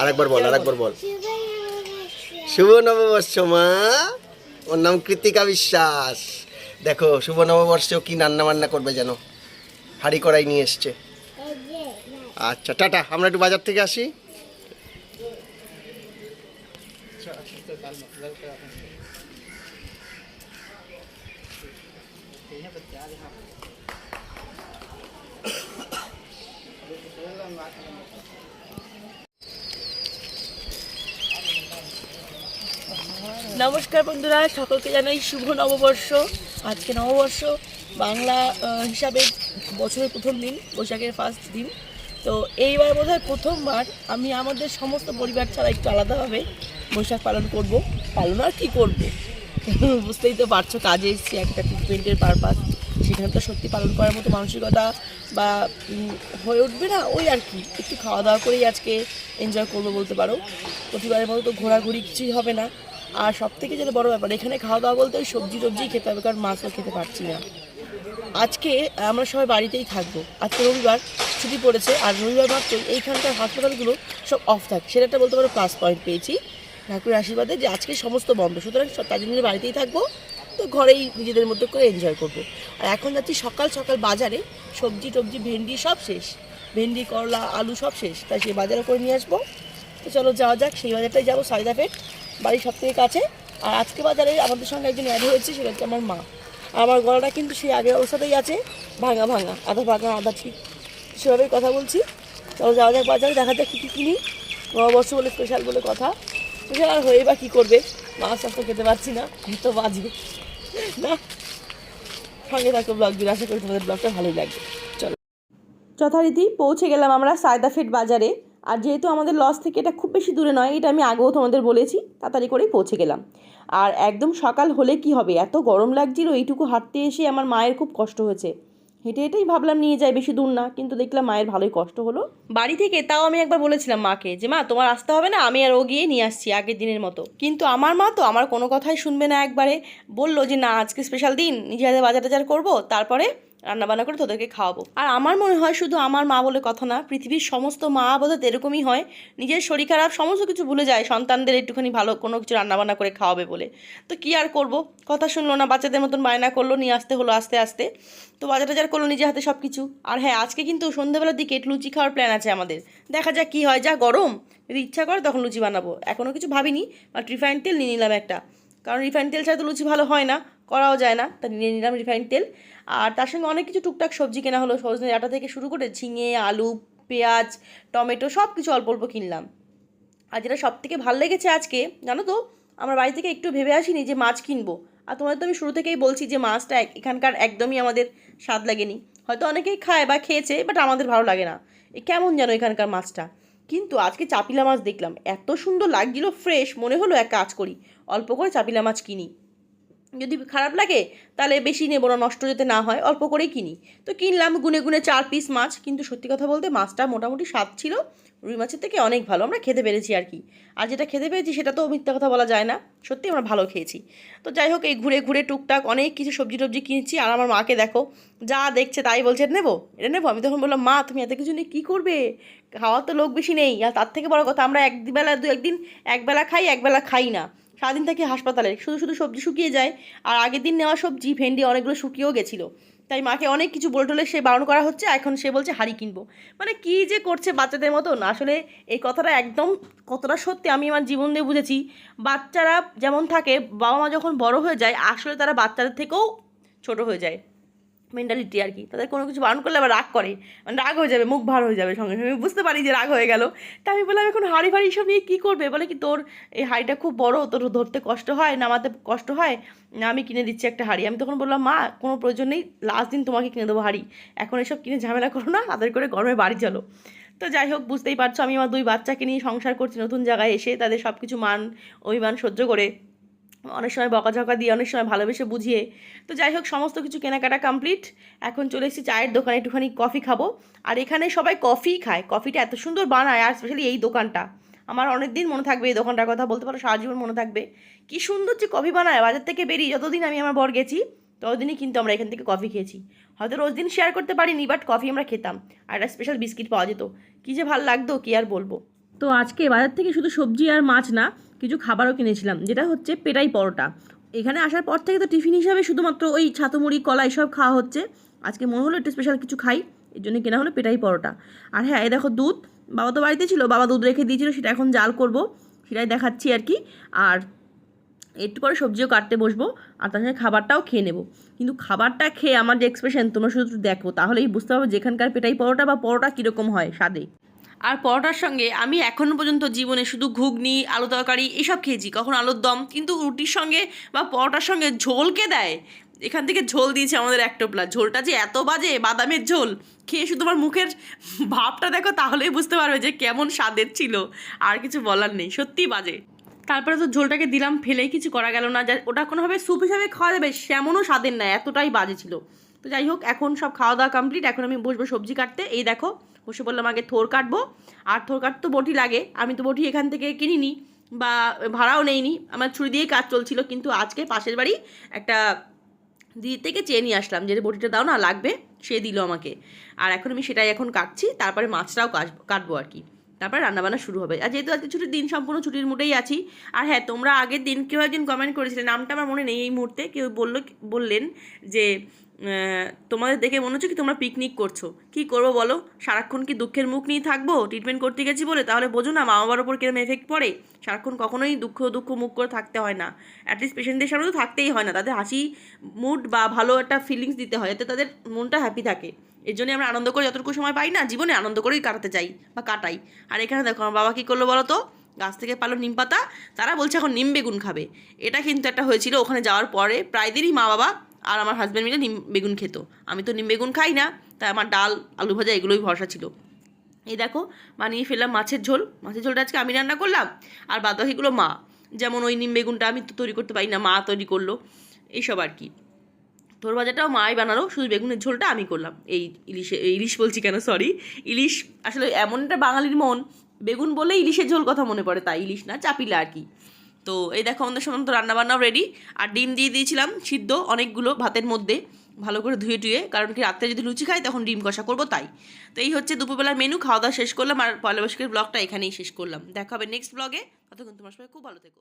আরেকবার বল আরেকবার বল। শুভ নববর্ষ মা। ওর নাম কৃতিকা বিশ্বাস। দেখো শুভ নববর্ষেও কি রান্না বান্না করবে যেন? হাঁড়ি কড়াই নিয়ে এসছে। আচ্ছা টাটা আমরা একটু বাজার থেকে আসি। নমস্কার বন্ধুরা, সকলকে জানাই শুভ নববর্ষ। আজকে নববর্ষ, বাংলা হিসাবে বছরের প্রথম দিন, বৈশাখের ফার্স্ট দিন। তো এইবার বোধ হয় প্রথমবার আমি আমাদের সমস্ত পরিবার ছাড়া একটু আলাদাভাবে বৈশাখ পালন করব। পালন আর কী করব? বুঝতেই তো পারছ, কাজে এসেছি একটা ট্রিটমেন্টের পারপাস সেখানে তো সত্যি পালন করার মতো মানসিকতা বা হয়ে উঠবে না, ওই আর কি। একটু খাওয়া দাওয়া করেই আজকে এনজয় করব বলতে পারো। প্রতিবারের মতো তো ঘোরাঘুরি কিছুই হবে না। আর সব থেকে যেটা বড় ব্যাপার, এখানে খাওয়া দাওয়া বলতে ওই সবজি টবজিই খেতে হবে, কারণ মাছও খেতে পারছি না। আজকে আমরা সবাই বাড়িতেই থাকব। আজকে রবিবার, ছুটি পড়েছে, আর রবিবার মাত্র এইখানকার হাসপাতালগুলো সব অফ থাকে। সেটা একটা বলতে পারো প্লাস পয়েন্ট পেয়েছি। ঠাকুরের আশীর্বাদে যে আজকে সমস্ত বন্ধ। সুতরাং তার জন্য বাড়িতেই থাকব, তো ঘরেই নিজেদের মধ্যে করে এনজয় করব। আর এখন যাচ্ছি সকাল সকাল বাজারে। সবজি টবজি, ভেন্ডি সব শেষ। ভেন্ডি, করলা, আলু সব শেষ। তাই সেই বাজারে করে নিয়ে আসব। তো চলো যাওয়া যাক, সেই বাজারটাই যাব সাইদাফেট বাড়ির সব থেকে কাছে। আর আজকে বাজারে আমাদের সঙ্গে একজন অ্যাড হয়েছে, সেটা হচ্ছে আমার মা। আমার গলাটা কিন্তু সেই আগের অবস্থাতেই আছে, ভাঙা ভাঙা, আধা ভাঙা, আধা ঠিক। সেভাবেই কথা বলছি। চলো যাওয়া যাক বাজারে, দেখা যাক কী কী কিনি। নববর্ষ বলে স্পেশাল বলে কথা। স্পেশাল আর হয়ে বা কী করবে? মাছ টাছ তো খেতে পারছি না এত বাজবে না, সঙ্গে থাকো ব্লগ জুড়ে, আশা করি তোমাদের ব্লগটা ভালোই লাগবে। চলো। যথারীতি পৌঁছে গেলাম আমরা সায়দাফেট বাজারে। আর যেহেতু আমাদের লস থেকে এটা খুব বেশি দূরে নয়, এটা আমি আগেও তোমাদের বলেছি, তাড়াতাড়ি করেই পৌঁছে গেলাম। আর একদম সকাল হলে কি হবে? এত গরম লাগছিল, এইটুকু হাঁটতে এসে আমার মায়ের খুব কষ্ট হয়েছে। হেঁটে হেঁটেই ভাবলাম নিয়ে যাই, বেশি দূর না, কিন্তু দেখলাম মায়ের ভালোই কষ্ট হলো। বাড়ি থেকে তাও আমি একবার বলেছিলাম মাকে যে, মা, তোমার আসতে হবে না, আমি আর ও গিয়ে নিয়ে আসছি আগের দিনের মতো। কিন্তু আমার মা তো আমার কোনো কথাই শুনবে না একবারে। বলল যে, না, আজকে স্পেশাল দিন নিজে হাতে বাজার টাজার করব, তারপরে রান্নাবান্না করে তোদেরকে খাওয়াবো। আর আমার মনে হয় শুধু আমার মা বলে কথা না, পৃথিবীর সমস্ত মা বোধহয় এরকমই হয়। নিজের শরীর খারাপ, সমস্ত কিছু ভুলে যায়, সন্তানদের একটুখানি ভালো কোনো কিছু রান্নাবান্না করে খাওয়াবে বলে। তো কি আর করব? কথা শুনলো না, বাচ্চাদের মতন বায়না করল, নিয়ে আসতে হলো আস্তে আস্তে। তো বাজার টাজার করল নিজের হাতে সব কিছু আর হ্যাঁ আজকে কিন্তু সন্ধ্যেবেলার দিকে লুচি খাওয়ার প্ল্যান আছে আমাদের। দেখা যাক কী হয়। যা গরম, যদি ইচ্ছা করে তখন লুচি বানাবো। এখনও কিছু ভাবিনি বাট রিফাইন তেল নিয়ে নিলাম একটা। কারণ রিফাইন তেল ছাড়া তো লুচি ভালো হয় না, করাও যায় না, তা নিয়ে নিলাম রিফাইন তেল। আর তার সঙ্গে অনেক কিছু টুকটাক সবজি কেনা হলো সজনে ডাঁটা থেকে শুরু করে ঝিঙে, আলু, পেঁয়াজ, টমেটো, সব কিছু অল্প অল্প কিনলাম। আর যেটা সব থেকে ভালো লেগেছে আজকে, জানো তো, আমার বাড়ি থেকে একটু ভেবে আসিনি যে মাছ কিনবো। আর তোমাদের তো আমি শুরু থেকেই বলছি যে মাছটা এখানকার একদমই আমাদের স্বাদ লাগেনি। হয়তো অনেকেই খায় বা খেয়েছে বাট আমাদের ভালো লাগে না। কেমন যেন এখানকার মাছটা। কিন্তু আজকে চাপিলা মাছ দেখলাম। এত সুন্দর লাগছিল ফ্রেশ মনে হলো এক কাজ করি। অল্প করে চাপিলা মাছ কিনি। যদি খারাপ লাগে, তাহলে বেশি নেব না, নষ্ট যাতে না হয়, অল্প করেই কিনি। তো কিনলাম গুনে গুনে চার পিস মাছ, কিন্তু সত্যি কথা বলতে মাছটা মোটামুটি স্বাদ ছিল, রুই মাছের থেকে অনেক ভালো, আমরা খেতে পেরেছি আর কি। আর যেটা খেতে পেরেছি সেটা তো মিথ্যা কথা বলা যায় না, সত্যি আমরা ভালো খেয়েছি। তো যাই হোক, এই ঘুরে ঘুরে টুকটাক অনেক কিছু সবজি টবজি কিনছি, আর আমার মাকে দেখো, যা দেখছে তাই বলছে, "এটা নেব এটা নেব? আমি তখন বললাম, মা, তুমি এত কিছু নিয়ে কী করবে? খাওয়ার তো লোক বেশি নেই। আর তার থেকে বড় কথা, আমরা একবেলা দু একদিন একবেলা খাই একবেলা খাই না। সারাদিন থাকি হাসপাতালে, শুধু শুধু সবজি শুকিয়ে যায় আর আগের দিন নেওয়া সবজি, ভেন্ডি অনেকগুলো শুকিয়েও গেছিল। তাই মাকে অনেক কিছু বলে টলে সে বারণ করা হচ্ছে, এখন সে বলছে হাড়ি কিনবো। মানে কি যে করছে বাচ্চাদের মতন? আসলে এই কথাটা একদম কতটা সত্যি আমি আমার জীবন দিয়ে বুঝেছি। বাচ্চারা যেমন থাকে, বাবা মা যখন বড় হয়ে যায়, আসলে তারা বাচ্চাদের থেকেও ছোট হয়ে যায়। মেন্টালিটি আর কি। তাদের কোনো কিছু বারণ করলে আবার রাগ করে। মানে রাগ হয়ে যাবে, মুখ ভার হয়ে যাবে সঙ্গে সঙ্গে। বুঝতে পারি যে রাগ হয়ে গেল। তা আমি বললাম, এখন হাড়ি ফাড়ি সব নিয়ে কী করবে? বলে কি তোর এই হাড়িটা খুব বড়, তোর ধরতে কষ্ট হয়, নামাতে কষ্ট হয়? না, আমি কিনে দিচ্ছি একটা হাড়ি। আমি তখন বললাম, মা, কোনো প্রয়োজন নেই লাস্ট দিন তোমাকে কিনে দেবো হাড়ি। এখন এসব কিনে ঝামেলা করো না তাদের করে গরমে বাড়ি চলো। তো যাই হোক, বুঝতেই পারছ, আমি আমার দুই বাচ্চাকে নিয়ে সংসার করছি, নতুন জায়গায় এসে তাদের সব কিছু মান অভিমান সহ্য করে অনেক সময় বকাঝকা দিয়ে, অনেক সময় ভালোবেসে বুঝিয়ে। তো যাই হোক, সমস্ত কিছু কেনাকাটা কমপ্লিট এখন চলে এসেছি চায়ের দোকানে, একটুখানি কফি খাব। আর এখানে সবাই কফি খায়। কফিটা এত সুন্দর বানায়, আর স্পেশালি এই দোকানটা। আমার অনেক দিন মনে থাকবে এই দোকানটার কথা, বলতে পারো সারা জীবন মনে থাকবে। কি সুন্দর যে কফি বানায়, বাজার থেকে বেরিয়ে যতদিন আমি আমার বর গেছি, ততদিনই কিন্তু আমরা এখান থেকে কফি খেয়েছি। হয়তো রোজ দিন শেয়ার করতে পারিনি বাট কফি আমরা খেতাম। আর একটা স্পেশাল বিস্কিট পাওয়া যেত। কী যে ভালো লাগতো, কী আর বলব। তো আজকে বাজার থেকে শুধু সবজি আর মাছ না কিছু খাবারও কিনেছিলাম, যেটা হচ্ছে পেটাই পরোটা। এখানে আসার পর থেকে তো টিফিন হিসাবে শুধুমাত্র ওই ছাতুমুড়ি কলা এসব খাওয়া হচ্ছে। আজকে মনে হলো একটু স্পেশাল কিছু খাই, এর জন্য কেনা হলো পেটাই পরোটা। আর হ্যাঁ এই দেখো দুধ, বাবা তো বাড়িতে ছিল, বাবা দুধ রেখে দিয়েছিল, সেটা এখন জাল করব, সেটাই দেখাচ্ছি আর কি। আর একটু পরে সবজিও কাটতে বসবো, আর তার সঙ্গে খাবারটাও খেয়ে নেব। কিন্তু খাবারটা খেয়ে আমার যে এক্সপ্রেশন তোমরা শুধু দেখো, তাহলেই বুঝতে পারবে যেখানকার পেটাই পরোটা বা পরোটা কীরকম হয় স্বাদে। আর পরোটার সঙ্গে আমি এখনও পর্যন্ত জীবনে শুধু ঘুগনি, আলু তরকারি এসব খেয়েছি, কখন আলুর দম, কিন্তু রুটির সঙ্গে বা পরোটার সঙ্গে ঝোলকে দেয়? এখান থেকে ঝোল দিয়েছে আমাদের এক টোপলা। ঝোলটা যে এত বাজে, বাদামের ঝোল, খেয়ে শুধু আমার মুখের ভাবটা দেখো তাহলেই বুঝতে পারবে যে কেমন স্বাদের ছিল। আর কিছু বলার নেই সত্যিই বাজে। তারপরে তো ঝোলটাকে দিলাম, ফেলেই কিছু করা গেল না। যা, ওটা কোনোভাবে স্যুপ হিসাবে খাওয়া যাবে, সেমনও স্বাদের না, এতটাই বাজে ছিল। তো যাই হোক, এখন সব খাওয়া দাওয়া কমপ্লিট এখন আমি বসবো সবজি কাটতে। এই দেখো, বসে বললাম আগে থোর কাটবো। আর থোর কাটতে তো বটি লাগে। আমি তো বটি এখান থেকে কিনিনি বা ভাড়াও নেইনি। আমার ছুরি দিয়েই কাজ চলছিল। কিন্তু আজকে পাশের বাড়ি একটা দিদি থেকে চেয়ে নিয়ে আসলাম যে বটিটা দাও না, লাগবে? সে দিল আমাকে। আর এখন আমি সেটাই এখন কাটছি। তারপরে মাছটাও কাটবো আর কি। তারপরে রান্নাবান্না শুরু হবে। আর যেহেতু আজকে ছুটির দিন, সম্পূর্ণ ছুটির মুডেই আছি। আর হ্যাঁ তোমরা আগের দিন কেউ একজন কমেন্ট করেছিলে। নামটা আমার মনে নেই এই মুহূর্তে। কেউ বলল, বললেন যে তোমাদের দেখে মনে হচ্ছে কি তোমরা পিকনিক করছ। কি করব বলো? সারাক্ষণ কি দুঃখের মুখ নিয়ে থাকব? ট্রিটমেন্ট করতে গেছি বলে? তাহলে বোঝো না মা বাবার ওপর কিরম এফেক্ট পড়ে? সারাক্ষণ কখনোই দুঃখ দুঃখ মুখ করে থাকতে হয় না। অ্যাটলিস্ট পেশেন্টদের সামনে তো থাকতেই হয় না। তাদের হাসি মুড বা ভালো একটা ফিলিংস দিতে হয়, যাতে তাদের মনটা হ্যাপি থাকে। এর জন্য আমরা আনন্দ করে যতটুকু সময় পাই না, জীবনে আনন্দ করেই কাটাতে চাই বা কাটাই। আর এখানে দেখো, আমার বাবা কী করল বলো তো? গাছ থেকে পালো নিম পাতা, তারা বলছে এখন নিম বেগুন খাবে। এটা কিন্তু একটা হয়েছিল ওখানে যাওয়ার পরে, প্রায় দিনই মা বাবা আর আমার হাজব্যান্ড মিলে নিম বেগুন খেত। আমি তো নিম বেগুন খাই না, তাই আমার ডাল, আলু ভাজা এগুলোই ভরসা ছিল। এই দেখো, বানিয়ে ফেললাম মাছের ঝোল। মাছের ঝোলটা আজকে আমি রান্না করলাম, আর বাদ বাকিগুলো মা। যেমন ওই নিম বেগুনটা আমি তো তৈরি করতে পারি না, মা তৈরি করল, এইসব আর কি। তোর ভাজাটাও মাই বানালো, শুধু বেগুনের ঝোলটা আমি করলাম। এই ইলিশে ইলিশ বলছি কেন সরি ইলিশ, আসলে এমন একটা বাঙালির মন, বেগুন বলে ইলিশের ঝোল কথা মনে পড়ে, তাই ইলিশ না, চাপিলা আর কি। তো এই দেখো আমাদের সমস্ত রান্নাবান্নাও রেডি আর ডিম দিয়ে দিয়েছিলাম সিদ্ধ অনেকগুলো ভাতের মধ্যে, ভালো করে ধুয়ে টুয়ে। কারণ কি, রাত্রে যদি লুচি খাই তখন ডিম কষা করব তাই। তো এই হচ্ছে দুপুরবেলার মেনু খাওয়া দাওয়া শেষ করলাম আর পয়লা বৈশাখের ব্লগটা এখানেই শেষ করলাম। দেখা হবে নেক্সট ব্লগে ততক্ষণ তোমার সবাই খুব ভালো থেকো।